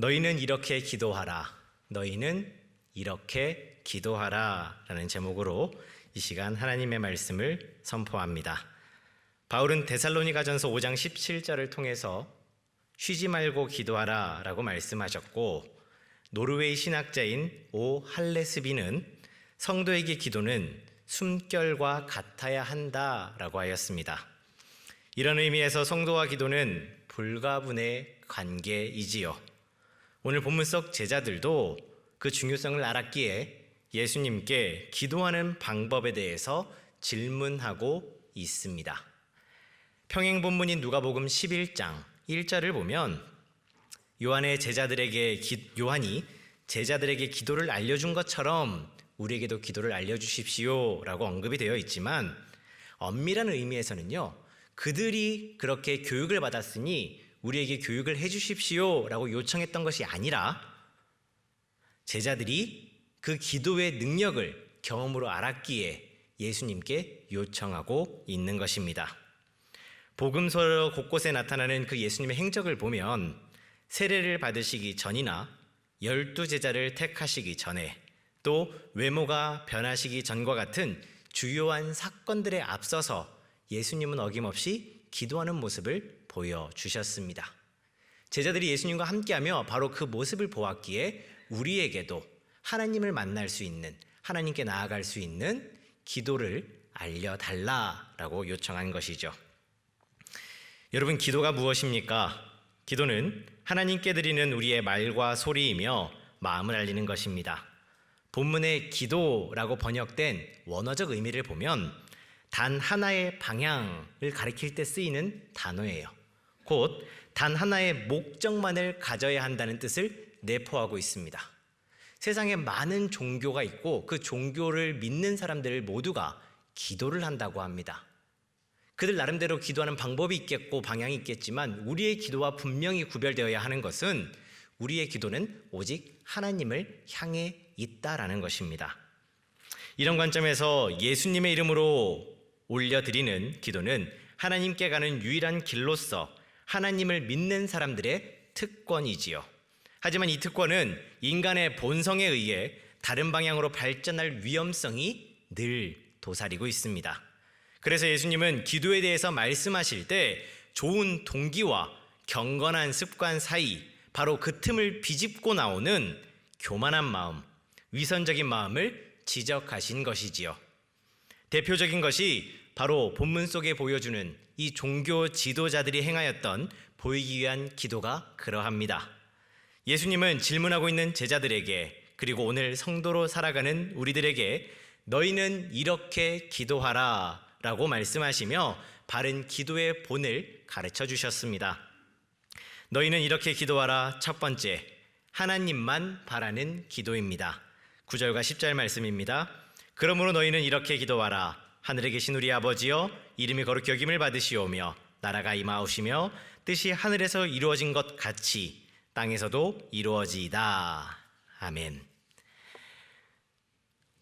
너희는 이렇게 기도하라. 너희는 이렇게 기도하라. 라는 제목으로 이 시간 하나님의 말씀을 선포합니다. 바울은 데살로니가전서 5장 17절을 통해서 쉬지 말고 기도하라 라고 말씀하셨고 노르웨이 신학자인 오 할레스비는 성도에게 기도는 숨결과 같아야 한다 라고 하였습니다. 이런 의미에서 성도와 기도는 불가분의 관계이지요. 오늘 본문 속 제자들도 그 중요성을 알았기에 예수님께 기도하는 방법에 대해서 질문하고 있습니다. 평행 본문인 누가복음 11장 1절을 보면 요한의 제자들에게 기, 요한이 제자들에게 기도를 알려준 것처럼 우리에게도 기도를 알려주십시오라고 언급이 되어 있지만 엄밀한 의미에서는요 그들이 그렇게 교육을 받았으니 우리에게 교육을 해 주십시오 라고 요청했던 것이 아니라 제자들이 그 기도의 능력을 경험으로 알았기에 예수님께 요청하고 있는 것입니다. 복음서 곳곳에 나타나는 그 예수님의 행적을 보면 세례를 받으시기 전이나 열두 제자를 택하시기 전에 또 외모가 변하시기 전과 같은 주요한 사건들에 앞서서 예수님은 어김없이 기도하는 모습을 보여주셨습니다. 제자들이 예수님과 함께하며 바로 그 모습을 보았기에 우리에게도 하나님을 만날 수 있는 하나님께 나아갈 수 있는 기도를 알려달라라고 요청한 것이죠. 여러분, 기도가 무엇입니까? 기도는 하나님께 드리는 우리의 말과 소리이며 마음을 알리는 것입니다. 본문의 기도라고 번역된 원어적 의미를 보면 단 하나의 방향을 가리킬 때 쓰이는 단어예요. 곧 단 하나의 목적만을 가져야 한다는 뜻을 내포하고 있습니다. 세상에 많은 종교가 있고 그 종교를 믿는 사람들 모두가 기도를 한다고 합니다. 그들 나름대로 기도하는 방법이 있겠고 방향이 있겠지만 우리의 기도와 분명히 구별되어야 하는 것은 우리의 기도는 오직 하나님을 향해 있다라는 것입니다. 이런 관점에서 예수님의 이름으로 올려드리는 기도는 하나님께 가는 유일한 길로서 하나님을 믿는 사람들의 특권이지요. 하지만 이 특권은 인간의 본성에 의해 다른 방향으로 발전할 위험성이 늘 도사리고 있습니다. 그래서 예수님은 기도에 대해서 말씀하실 때 좋은 동기와 경건한 습관 사이 바로 그 틈을 비집고 나오는 교만한 마음, 위선적인 마음을 지적하신 것이지요. 대표적인 것이 바로 본문 속에 보여주는 이 종교 지도자들이 행하였던 보이기 위한 기도가 그러합니다. 예수님은 질문하고 있는 제자들에게 그리고 오늘 성도로 살아가는 우리들에게 너희는 이렇게 기도하라 라고 말씀하시며 바른 기도의 본을 가르쳐 주셨습니다. 너희는 이렇게 기도하라 첫 번째 하나님만 바라는 기도입니다. 9절과 10절 말씀입니다. 그러므로 너희는 이렇게 기도하라 하늘에 계신 우리 아버지여 이름이 거룩히 여김을 받으시오며 나라가 임하오시며 뜻이 하늘에서 이루어진 것 같이 땅에서도 이루어지이다. 아멘.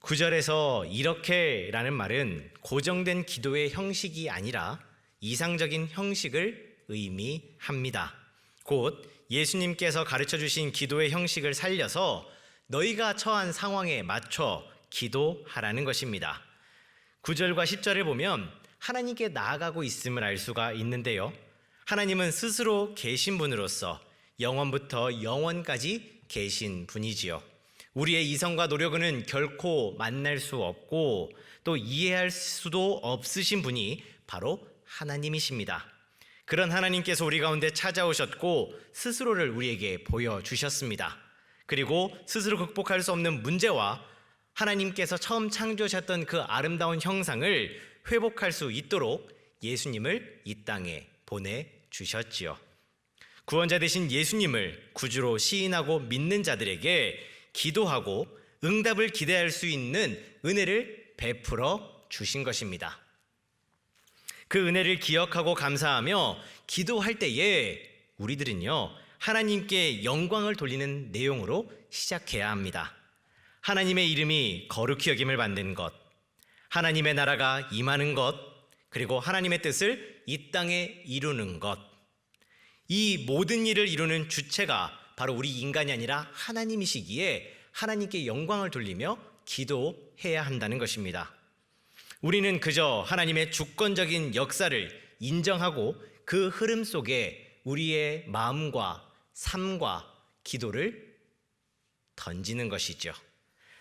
9절에서 이렇게라는 말은 고정된 기도의 형식이 아니라 이상적인 형식을 의미합니다. 곧 예수님께서 가르쳐 주신 기도의 형식을 살려서 너희가 처한 상황에 맞춰 기도하라는 것입니다. 9절과 10절을 보면 하나님께 나아가고 있음을 알 수가 있는데요. 하나님은 스스로 계신 분으로서 영원부터 영원까지 계신 분이지요. 우리의 이성과 노력은 결코 만날 수 없고 또 이해할 수도 없으신 분이 바로 하나님이십니다. 그런 하나님께서 우리 가운데 찾아오셨고 스스로를 우리에게 보여주셨습니다. 그리고 스스로 극복할 수 없는 문제와 하나님께서 처음 창조하셨던 그 아름다운 형상을 회복할 수 있도록 예수님을 이 땅에 보내 주셨지요. 구원자 되신 예수님을 구주로 시인하고 믿는 자들에게 기도하고 응답을 기대할 수 있는 은혜를 베풀어 주신 것입니다. 그 은혜를 기억하고 감사하며 기도할 때에 우리들은요, 하나님께 영광을 돌리는 내용으로 시작해야 합니다. 하나님의 이름이 거룩히 여김을 받는 것, 하나님의 나라가 임하는 것, 그리고 하나님의 뜻을 이 땅에 이루는 것. 이 모든 일을 이루는 주체가 바로 우리 인간이 아니라 하나님이시기에 하나님께 영광을 돌리며 기도해야 한다는 것입니다. 우리는 그저 하나님의 주권적인 역사를 인정하고 그 흐름 속에 우리의 마음과 삶과 기도를 던지는 것이죠.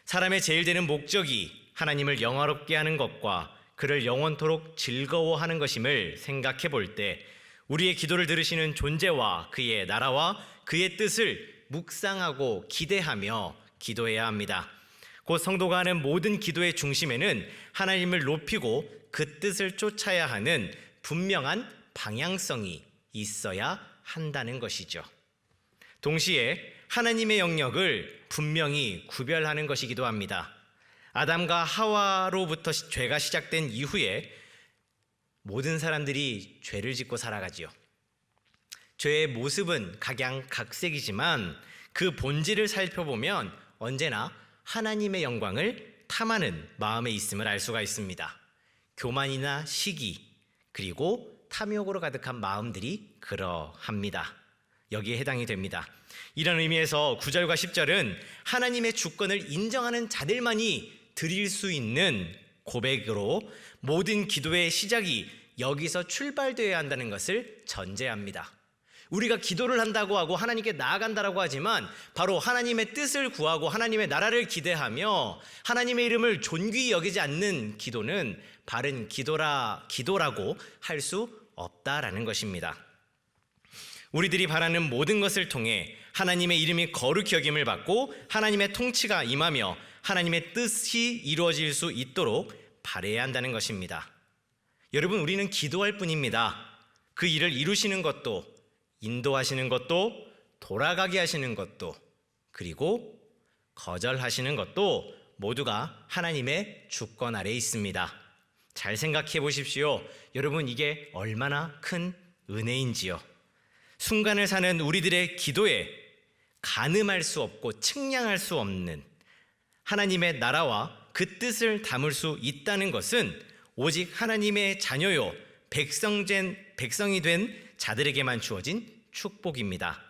사람의 제일 되는 목적이 하나님을 영화롭게 하는 것과 그를 영원토록 즐거워하는 것임을 생각해 볼 때 우리의 기도를 들으시는 존재와 그의 나라와 그의 뜻을 묵상하고 기대하며 기도해야 합니다. 곧 성도가 하는 모든 기도의 중심에는 하나님을 높이고 그 뜻을 쫓아야 하는 분명한 방향성이 있어야 한다는 것이죠. 동시에 하나님의 영역을 분명히 구별하는 것이기도 합니다. 아담과 하와로부터 시- 죄가 시작된 이후에 모든 사람들이 죄를 짓고 살아가지요. 죄의 모습은 각양각색이지만 그 본질을 살펴보면 언제나 하나님의 영광을 탐하는 마음에 있음을 알 수가 있습니다. 교만이나 시기 그리고 탐욕으로 가득한 마음들이 그러합니다. 여기에 해당이 됩니다. 이런 의미에서 9절과 10절은 하나님의 주권을 인정하는 자들만이 드릴 수 있는 고백으로 모든 기도의 시작이 여기서 출발되어야 한다는 것을 전제합니다. 우리가 기도를 한다고 하고 하나님께 나아간다라고 하지만 바로 하나님의 뜻을 구하고 하나님의 나라를 기대하며 하나님의 이름을 존귀히 여기지 않는 기도는 바른 기도라 기도라고 할 수 없다라는 것입니다. 우리들이 바라는 모든 것을 통해 하나님의 이름이 거룩히 여김을 받고 하나님의 통치가 임하며 하나님의 뜻이 이루어질 수 있도록 바래야 한다는 것입니다. 여러분 우리는 기도할 뿐입니다. 그 일을 이루시는 것도 인도하시는 것도 돌아가게 하시는 것도 그리고 거절하시는 것도 모두가 하나님의 주권 아래 있습니다. 잘 생각해 보십시오. 여러분 이게 얼마나 큰 은혜인지요. 순간을 사는 우리들의 기도에 가늠할 수 없고 측량할 수 없는 하나님의 나라와 그 뜻을 담을 수 있다는 것은 오직 하나님의 자녀요 백성된 백성이 된 자들에게만 주어진 축복입니다.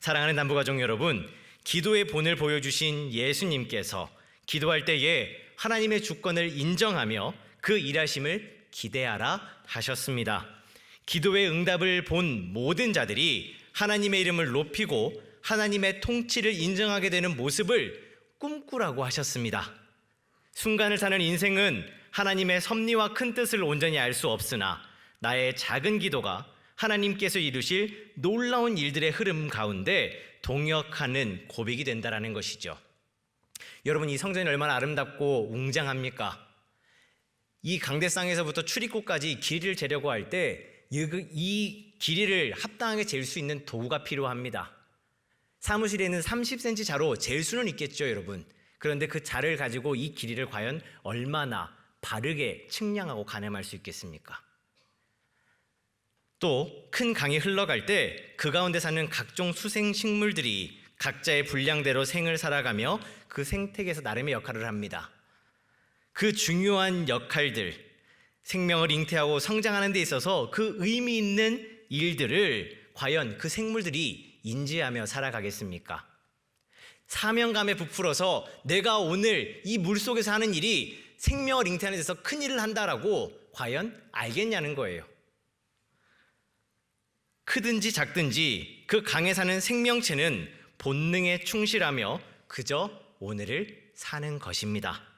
사랑하는 남부가족 여러분, 기도의 본을 보여주신 예수님께서 기도할 때에 하나님의 주권을 인정하며 그 일하심을 기대하라 하셨습니다. 기도의 응답을 본 모든 자들이 하나님의 이름을 높이고 하나님의 통치를 인정하게 되는 모습을 꿈꾸라고 하셨습니다. 순간을 사는 인생은 하나님의 섭리와 큰 뜻을 온전히 알 수 없으나 나의 작은 기도가 하나님께서 이루실 놀라운 일들의 흐름 가운데 동역하는 고백이 된다라는 것이죠. 여러분 이 성전이 얼마나 아름답고 웅장합니까? 이 강대상에서부터 출입구까지 길이를 재려고 할 때 이 길이를 합당하게 잴 수 있는 도구가 필요합니다. 사무실에는 30cm 자로 잴 수는 있겠죠, 여러분. 그런데 그 자를 가지고 이 길이를 과연 얼마나 바르게 측량하고 가늠할 수 있겠습니까? 또 큰 강이 흘러갈 때 그 가운데 사는 각종 수생 식물들이 각자의 분량대로 생을 살아가며 그 생태계에서 나름의 역할을 합니다. 그 중요한 역할들, 생명을 잉태하고 성장하는 데 있어서 그 의미 있는 일들을 과연 그 생물들이 인지하며 살아가겠습니까? 사명감에 부풀어서 내가 오늘 이 물 속에서 하는 일이 생명을 잉태하는 데서 큰 일을 한다라고 과연 알겠냐는 거예요. 크든지 작든지 그 강에 사는 생명체는 본능에 충실하며 그저 오늘을 사는 것입니다.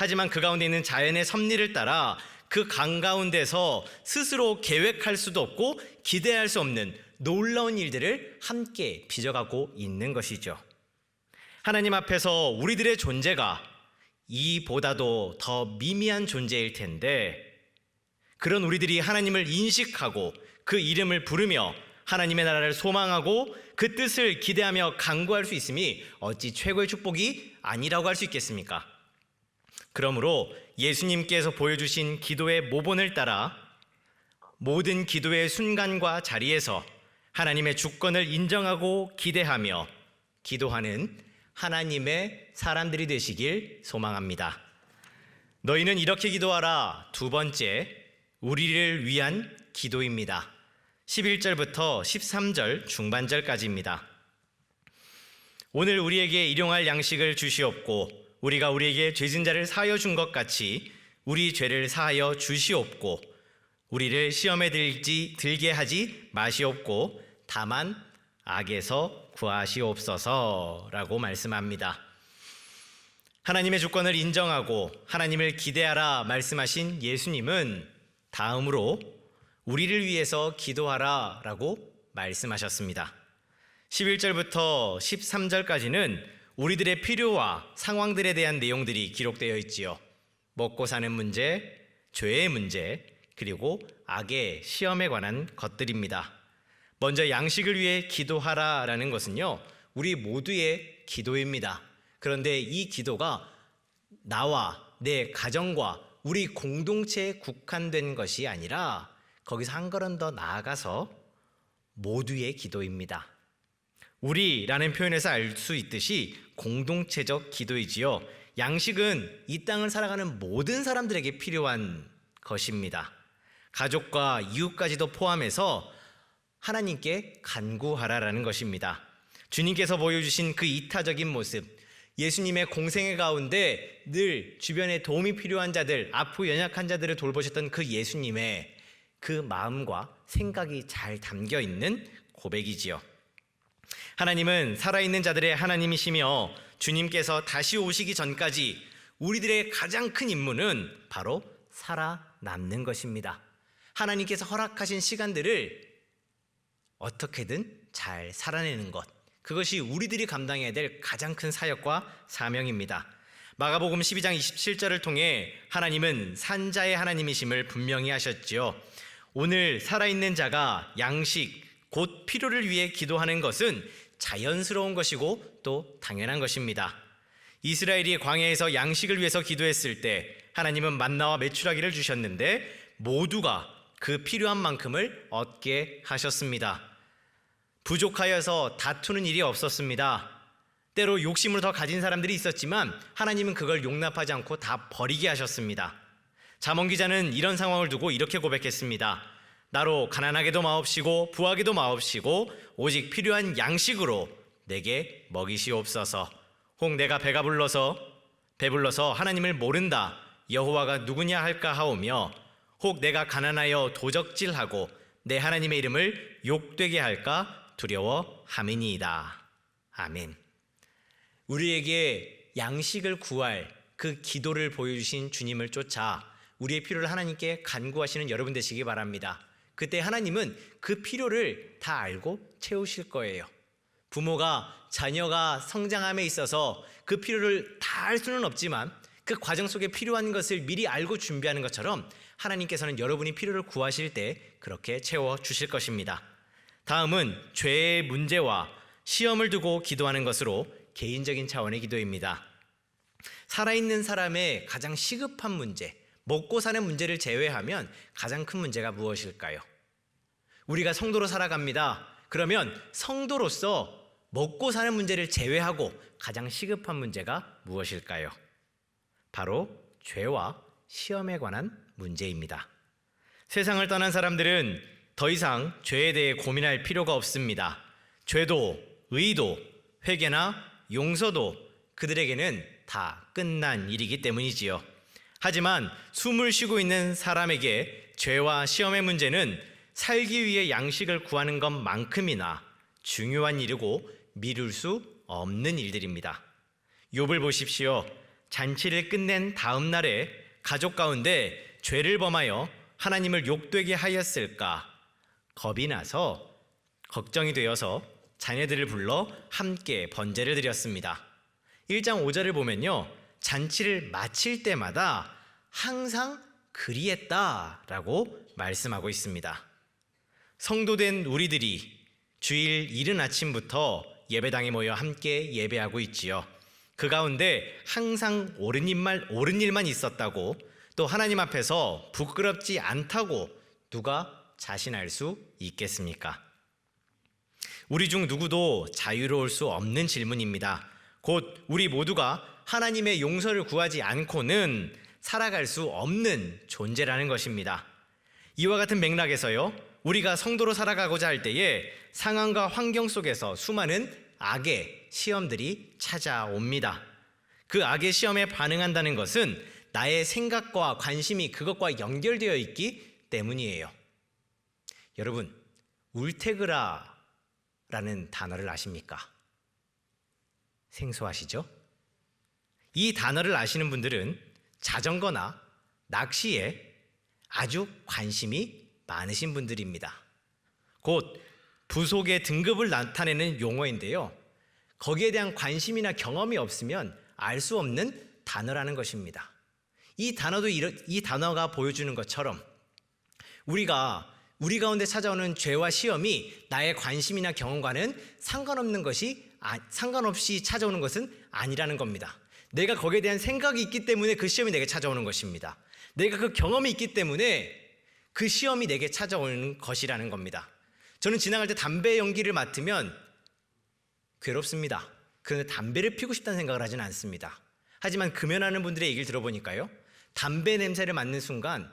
하지만 그 가운데 있는 자연의 섭리를 따라 그 강 가운데서 스스로 계획할 수도 없고 기대할 수 없는 놀라운 일들을 함께 빚어가고 있는 것이죠. 하나님 앞에서 우리들의 존재가 이보다도 더 미미한 존재일 텐데 그런 우리들이 하나님을 인식하고 그 이름을 부르며 하나님의 나라를 소망하고 그 뜻을 기대하며 강구할 수 있음이 어찌 최고의 축복이 아니라고 할 수 있겠습니까? 그러므로 예수님께서 보여주신 기도의 모본을 따라 모든 기도의 순간과 자리에서 하나님의 주권을 인정하고 기대하며 기도하는 하나님의 사람들이 되시길 소망합니다. 너희는 이렇게 기도하라. 두 번째, 우리를 위한 기도입니다. 11절부터 13절 중반절까지입니다. 오늘 우리에게 일용할 양식을 주시옵고 우리가 우리에게 죄진 자를 사하여 준 것 같이 우리 죄를 사하여 주시옵고 우리를 시험에 들지 들게 하지 마시옵고 다만 악에서 구하시옵소서라고 말씀합니다. 하나님의 주권을 인정하고 하나님을 기대하라 말씀하신 예수님은 다음으로 우리를 위해서 기도하라라고 말씀하셨습니다. 11절부터 13절까지는 우리들의 필요와 상황들에 대한 내용들이 기록되어 있지요. 먹고 사는 문제, 죄의 문제, 그리고 악의 시험에 관한 것들입니다. 먼저 양식을 위해 기도하라 라는 것은요. 우리 모두의 기도입니다. 그런데 이 기도가 나와 내 가정과 우리 공동체에 국한된 것이 아니라 거기서 한 걸음 더 나아가서 모두의 기도입니다. 우리라는 표현에서 알 수 있듯이 공동체적 기도이지요. 양식은 이 땅을 살아가는 모든 사람들에게 필요한 것입니다. 가족과 이웃까지도 포함해서 하나님께 간구하라라는 것입니다. 주님께서 보여주신 그 이타적인 모습, 예수님의 공생의 가운데 늘 주변에 도움이 필요한 자들, 아프 연약한 자들을 돌보셨던 그 예수님의 그 마음과 생각이 잘 담겨 있는 고백이지요. 하나님은 살아있는 자들의 하나님이시며 주님께서 다시 오시기 전까지 우리들의 가장 큰 임무는 바로 살아남는 것입니다. 하나님께서 허락하신 시간들을 어떻게든 잘 살아내는 것. 그것이 우리들이 감당해야 될 가장 큰 사역과 사명입니다. 마가복음 12장 27절을 통해 하나님은 산자의 하나님이심을 분명히 하셨지요. 오늘 살아있는 자가 양식, 곧 필요를 위해 기도하는 것은 자연스러운 것이고 또 당연한 것입니다. 이스라엘이 광야에서 양식을 위해서 기도했을 때 하나님은 만나와 메추라기를 주셨는데 모두가 그 필요한 만큼을 얻게 하셨습니다. 부족하여서 다투는 일이 없었습니다. 때로 욕심으로 더 가진 사람들이 있었지만 하나님은 그걸 용납하지 않고 다 버리게 하셨습니다. 자몽 기자는 이런 상황을 두고 이렇게 고백했습니다. 나로 가난하게도 마옵시고 부하게도 마옵시고 오직 필요한 양식으로 내게 먹이시옵소서. 혹 내가 배가 불러서 배불러서 하나님을 모른다 여호와가 누구냐 할까 하오며 혹 내가 가난하여 도적질하고 내 하나님의 이름을 욕되게 할까 두려워 함이니이다. 아멘. 우리에게 양식을 구할 그 기도를 보여주신 주님을 쫓아 우리의 필요를 하나님께 간구하시는 여러분 되시기 바랍니다. 그때 하나님은 그 필요를 다 알고 채우실 거예요. 부모가 자녀가 성장함에 있어서 그 필요를 다 알 수는 없지만 그 과정 속에 필요한 것을 미리 알고 준비하는 것처럼 하나님께서는 여러분이 필요를 구하실 때 그렇게 채워 주실 것입니다. 다음은 죄의 문제와 시험을 두고 기도하는 것으로 개인적인 차원의 기도입니다. 살아있는 사람의 가장 시급한 문제, 먹고 사는 문제를 제외하면 가장 큰 문제가 무엇일까요? 우리가 성도로 살아갑니다. 그러면 성도로서 먹고 사는 문제를 제외하고 가장 시급한 문제가 무엇일까요? 바로 죄와 시험에 관한 문제입니다. 세상을 떠난 사람들은 더 이상 죄에 대해 고민할 필요가 없습니다. 죄도, 의도, 회개나 용서도 그들에게는 다 끝난 일이기 때문이지요. 하지만 숨을 쉬고 있는 사람에게 죄와 시험의 문제는 살기 위해 양식을 구하는 것만큼이나 중요한 일이고 미룰 수 없는 일들입니다. 욥을 보십시오. 잔치를 끝낸 다음 날에 가족 가운데 죄를 범하여 하나님을 욕되게 하였을까 겁이 나서 걱정이 되어서 자녀들을 불러 함께 번제를 드렸습니다. 1장 5절을 보면요. 잔치를 마칠 때마다 항상 그리했다라고 말씀하고 있습니다. 성도된 우리들이 주일 이른 아침부터 예배당에 모여 함께 예배하고 있지요. 그 가운데 항상 옳은 일만 옳은 일만 있었다고 또 하나님 앞에서 부끄럽지 않다고 누가 자신할 수 있겠습니까? 우리 중 누구도 자유로울 수 없는 질문입니다. 곧 우리 모두가 하나님의 용서를 구하지 않고는 살아갈 수 없는 존재라는 것입니다. 이와 같은 맥락에서요, 우리가 성도로 살아가고자 할 때에 상황과 환경 속에서 수많은 악의 시험들이 찾아옵니다. 그 악의 시험에 반응한다는 것은 나의 생각과 관심이 그것과 연결되어 있기 때문이에요. 여러분, 울테그라 라는 단어를 아십니까? 생소하시죠? 이 단어를 아시는 분들은 자전거나 낚시에 아주 관심이 많으신 분들입니다. 곧 부속의 등급을 나타내는 용어인데요. 거기에 대한 관심이나 경험이 없으면 알 수 없는 단어라는 것입니다. 이 단어도 이 단어가 보여주는 것처럼 우리가 우리 가운데 찾아오는 죄와 시험이 나의 관심이나 경험과는 상관없는 것이 아, 상관없이 찾아오는 것은 아니라는 겁니다. 내가 거기에 대한 생각이 있기 때문에 그 시험이 내게 찾아오는 것입니다. 내가 그 경험이 있기 때문에 그 시험이 내게 찾아오는 것이라는 겁니다. 저는 지나갈 때 담배 연기를 맡으면 괴롭습니다. 그런데 담배를 피우고 싶다는 생각을 하지는 않습니다. 하지만 금연하는 분들의 얘기를 들어보니까요. 담배 냄새를 맡는 순간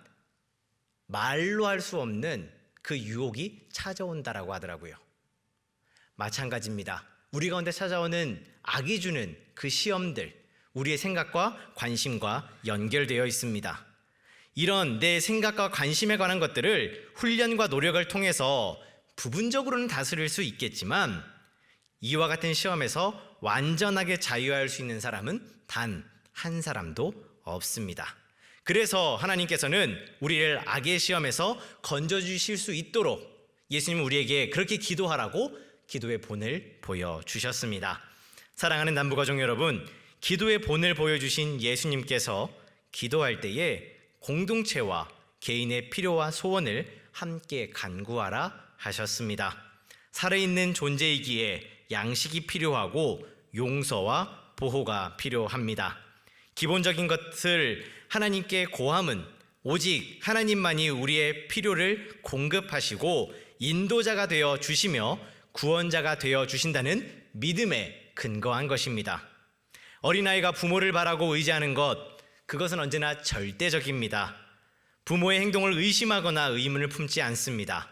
말로 할 수 없는 그 유혹이 찾아온다라고 하더라고요. 마찬가지입니다. 우리 가운데 찾아오는 악이 주는 그 시험들, 우리의 생각과 관심과 연결되어 있습니다. 이런 내 생각과 관심에 관한 것들을 훈련과 노력을 통해서 부분적으로는 다스릴 수 있겠지만 이와 같은 시험에서 완전하게 자유할 수 있는 사람은 단 한 사람도 없습니다. 그래서 하나님께서는 우리를 악의 시험에서 건져 주실 수 있도록 예수님 우리에게 그렇게 기도하라고 기도의 본을 보여 주셨습니다. 사랑하는 남부가족 여러분, 기도의 본을 보여주신 예수님께서 기도할 때에 공동체와 개인의 필요와 소원을 함께 간구하라 하셨습니다. 살아있는 존재이기에 양식이 필요하고 용서와 보호가 필요합니다. 기본적인 것을 하나님께 고함은 오직 하나님만이 우리의 필요를 공급하시고 인도자가 되어 주시며 구원자가 되어 주신다는 믿음에 근거한 것입니다. 어린아이가 부모를 바라고 의지하는 것, 그것은 언제나 절대적입니다. 부모의 행동을 의심하거나 의문을 품지 않습니다.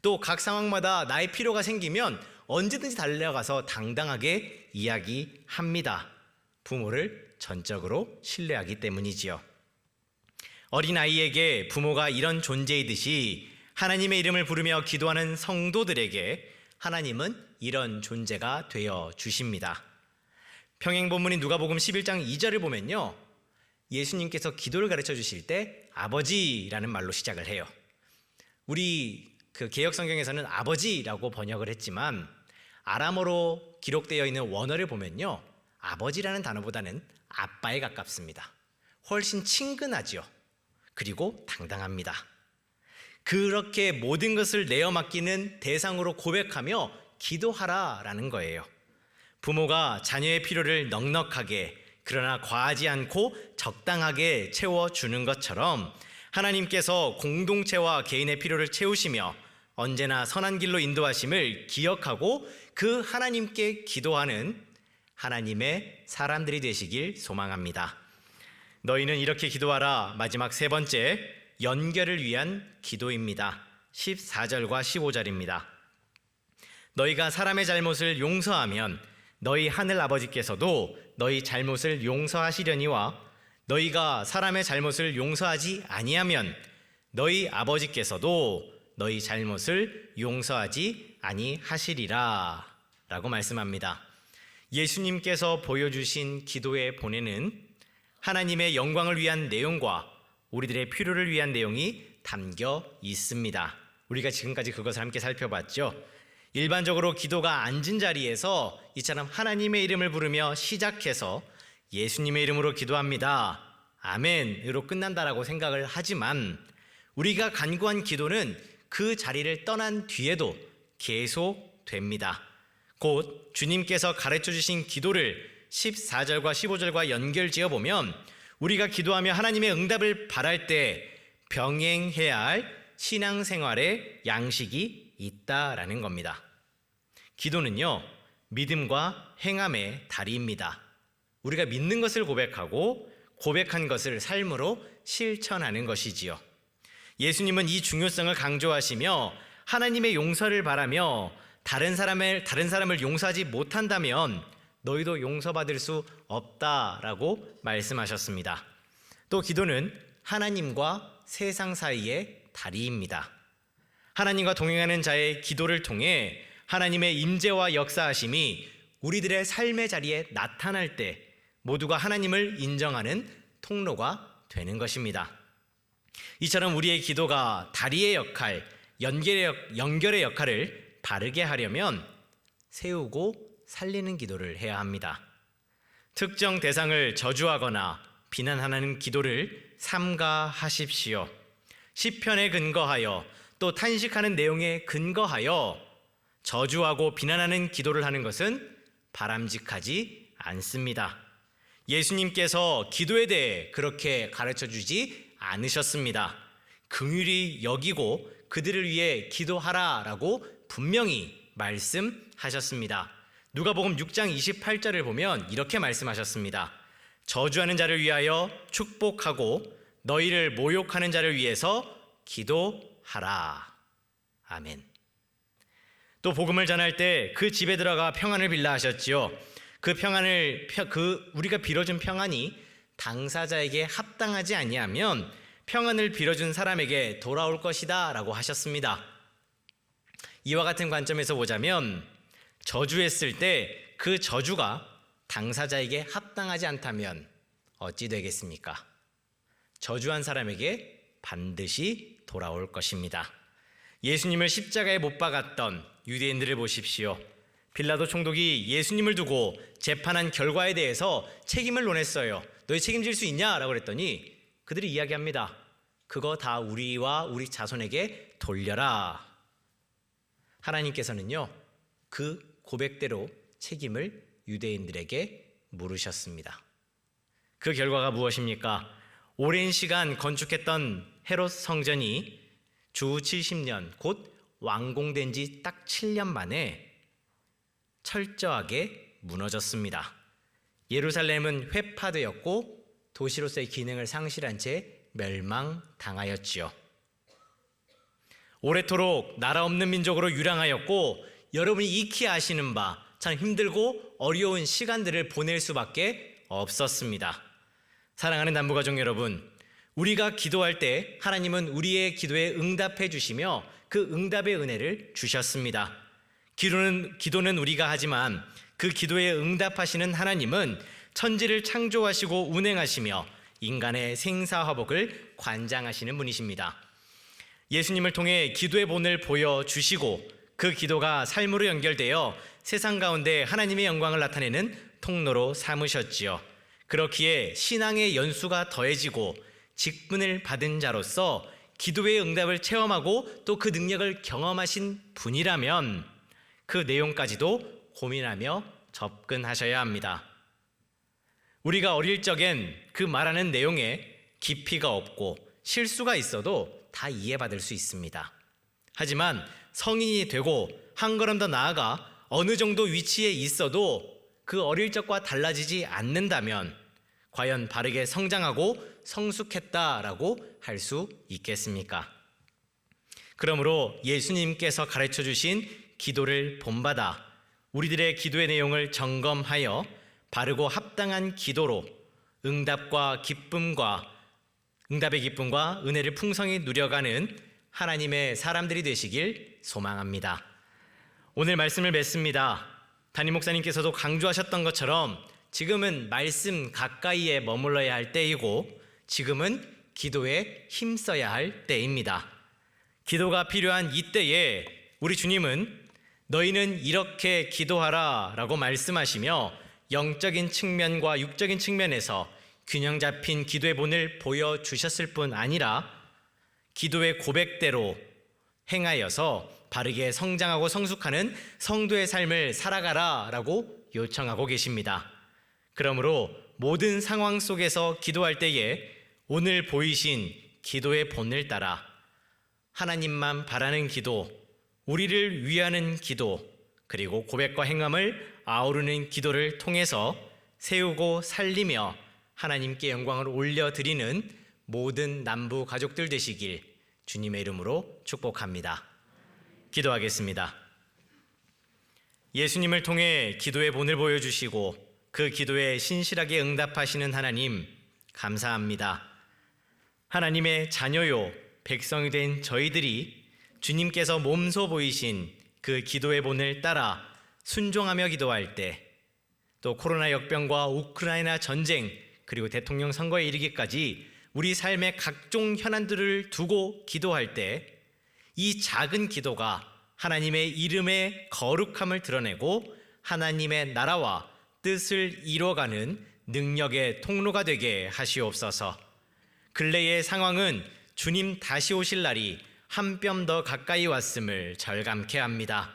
또 각 상황마다 나의 필요가 생기면 언제든지 달려가서 당당하게 이야기합니다. 부모를 전적으로 신뢰하기 때문이지요. 어린아이에게 부모가 이런 존재이듯이 하나님의 이름을 부르며 기도하는 성도들에게 하나님은 이런 존재가 되어 주십니다. 평행 본문인 누가복음 11장 2절을 보면요. 예수님께서 기도를 가르쳐 주실 때 아버지라는 말로 시작을 해요. 우리 그 개혁 성경에서는 아버지라고 번역을 했지만 아람어로 기록되어 있는 원어를 보면요. 아버지라는 단어보다는 아빠에 가깝습니다. 훨씬 친근하지요. 그리고 당당합니다. 그렇게 모든 것을 내어 맡기는 대상으로 고백하며 기도하라라는 거예요. 부모가 자녀의 필요를 넉넉하게 그러나 과하지 않고 적당하게 채워주는 것처럼 하나님께서 공동체와 개인의 필요를 채우시며 언제나 선한 길로 인도하심을 기억하고 그 하나님께 기도하는 하나님의 사람들이 되시길 소망합니다. 너희는 이렇게 기도하라. 마지막 세 번째, 연결을 위한 기도입니다. 14절과 15절입니다. 너희가 사람의 잘못을 용서하면 너희 하늘 아버지께서도 너희 잘못을 용서하시려니와 너희가 사람의 잘못을 용서하지 아니하면 너희 아버지께서도 너희 잘못을 용서하지 아니하시리라 라고 말씀합니다. 예수님께서 보여주신 기도의 본에는 하나님의 영광을 위한 내용과 우리들의 필요를 위한 내용이 담겨 있습니다. 우리가 지금까지 그것을 함께 살펴봤죠. 일반적으로 기도가 앉은 자리에서 이처럼 하나님의 이름을 부르며 시작해서 예수님의 이름으로 기도합니다. 아멘으로 끝난다라고 생각을 하지만 우리가 간구한 기도는 그 자리를 떠난 뒤에도 계속 됩니다. 곧 주님께서 가르쳐 주신 기도를 14절과 15절과 연결 지어 보면 우리가 기도하며 하나님의 응답을 바랄 때 병행해야 할 신앙생활의 양식이 있다라는 겁니다. 기도는요, 믿음과 행함의 다리입니다. 우리가 믿는 것을 고백하고 고백한 것을 삶으로 실천하는 것이지요. 예수님은 이 중요성을 강조하시며 하나님의 용서를 바라며 다른 사람을 다른 사람을 용서하지 못한다면 너희도 용서받을 수 없다라고 말씀하셨습니다. 또 기도는 하나님과 세상 사이의 다리입니다. 하나님과 동행하는 자의 기도를 통해 하나님의 임재와 역사하심이 우리들의 삶의 자리에 나타날 때 모두가 하나님을 인정하는 통로가 되는 것입니다. 이처럼 우리의 기도가 다리의 역할, 연결의, 역- 연결의 역할을 바르게 하려면 세우고 살리는 기도를 해야 합니다. 특정 대상을 저주하거나 비난하는 기도를 삼가하십시오. 시편에 근거하여 또 탄식하는 내용에 근거하여 저주하고 비난하는 기도를 하는 것은 바람직하지 않습니다. 예수님께서 기도에 대해 그렇게 가르쳐 주지 않으셨습니다. 긍휼히 여기고 그들을 위해 기도하라라고 분명히 말씀하셨습니다. 누가복음 6장 28절을 보면 이렇게 말씀하셨습니다. 저주하는 자를 위하여 축복하고 너희를 모욕하는 자를 위해서 기도하라. 아멘. 또 복음을 전할 때 그 집에 들어가 평안을 빌라 하셨지요. 그 평안을 펴- 그 우리가 빌어준 평안이 당사자에게 합당하지 아니하면 평안을 빌어준 사람에게 돌아올 것이다라고 하셨습니다. 이와 같은 관점에서 보자면 저주했을 때 그 저주가 당사자에게 합당하지 않다면 어찌 되겠습니까? 저주한 사람에게 반드시 돌아올 것입니다. 예수님을 십자가에 못 박았던 유대인들을 보십시오. 빌라도 총독이 예수님을 두고 재판한 결과에 대해서 책임을 논했어요. 너희 책임질 수 있냐 라고 그랬더니 그들이 이야기합니다. 그거 다 우리와 우리 자손에게 돌려라. 하나님께서는요. 그 고백대로 책임을 유대인들에게 물으셨습니다. 그 결과가 무엇입니까? 오랜 시간 건축했던 헤롯 성전이 주 70년 곧 완공된 지 딱 7년 만에 철저하게 무너졌습니다. 예루살렘은 회파되었고 도시로서의 기능을 상실한 채 멸망당하였지요. 오래도록 나라 없는 민족으로 유랑하였고 여러분이 익히 아시는 바 참 힘들고 어려운 시간들을 보낼 수밖에 없었습니다. 사랑하는 남부가족 여러분, 우리가 기도할 때 하나님은 우리의 기도에 응답해 주시며 그 응답의 은혜를 주셨습니다. 기도는, 기도는 우리가 하지만 그 기도에 응답하시는 하나님은 천지를 창조하시고 운행하시며 인간의 생사화복을 관장하시는 분이십니다. 예수님을 통해 기도의 본을 보여주시고 그 기도가 삶으로 연결되어 세상 가운데 하나님의 영광을 나타내는 통로로 삼으셨지요. 그렇기에 신앙의 연수가 더해지고 직분을 받은 자로서 기도의 응답을 체험하고 또 그 능력을 경험하신 분이라면 그 내용까지도 고민하며 접근하셔야 합니다. 우리가 어릴 적엔 그 말하는 내용에 깊이가 없고 실수가 있어도 다 이해받을 수 있습니다. 하지만 성인이 되고 한 걸음 더 나아가 어느 정도 위치에 있어도 그 어릴 적과 달라지지 않는다면 과연 바르게 성장하고 성숙했다라고 할 수 있겠습니까? 그러므로 예수님께서 가르쳐 주신 기도를 본받아 우리들의 기도의 내용을 점검하여 바르고 합당한 기도로 응답과 기쁨과 응답의 기쁨과 은혜를 풍성히 누려가는 하나님의 사람들이 되시길 소망합니다. 오늘 말씀을 맺습니다. 담임 목사님께서도 강조하셨던 것처럼 지금은 말씀 가까이에 머물러야 할 때이고 지금은 기도에 힘써야 할 때입니다. 기도가 필요한 이때에 우리 주님은 너희는 이렇게 기도하라 라고 말씀하시며 영적인 측면과 육적인 측면에서 균형 잡힌 기도의 본을 보여주셨을 뿐 아니라 기도의 고백대로 행하여서 바르게 성장하고 성숙하는 성도의 삶을 살아가라 라고 요청하고 계십니다. 그러므로 모든 상황 속에서 기도할 때에 오늘 보이신 기도의 본을 따라 하나님만 바라는 기도, 우리를 위하는 기도, 그리고 고백과 행함을 아우르는 기도를 통해서 세우고 살리며 하나님께 영광을 올려드리는 모든 남부 가족들 되시길 주님의 이름으로 축복합니다. 기도하겠습니다. 예수님을 통해 기도의 본을 보여주시고 그 기도에 신실하게 응답하시는 하나님, 감사합니다. 하나님의 자녀요, 백성이 된 저희들이 주님께서 몸소 보이신 그 기도의 본을 따라 순종하며 기도할 때, 또 코로나 역병과 우크라이나 전쟁, 그리고 대통령 선거에 이르기까지 우리 삶의 각종 현안들을 두고 기도할 때, 이 작은 기도가 하나님의 이름의 거룩함을 드러내고 하나님의 나라와 뜻을 이뤄가는 능력의 통로가 되게 하시옵소서. 근래의 상황은 주님 다시 오실 날이 한 뼘 더 가까이 왔음을 절감케 합니다.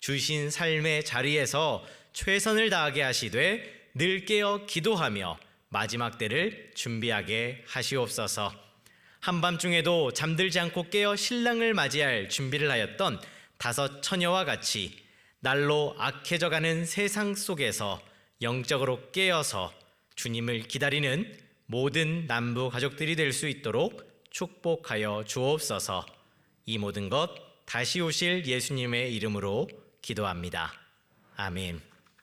주신 삶의 자리에서 최선을 다하게 하시되 늘 깨어 기도하며 마지막 때를 준비하게 하시옵소서. 한밤중에도 잠들지 않고 깨어 신랑을 맞이할 준비를 하였던 다섯 처녀와 같이 날로 악해져가는 세상 속에서 영적으로 깨어서 주님을 기다리는 모든 남부 가족들이 될 수 있도록 축복하여 주옵소서. 이 모든 것 다시 오실 예수님의 이름으로 기도합니다. 아멘.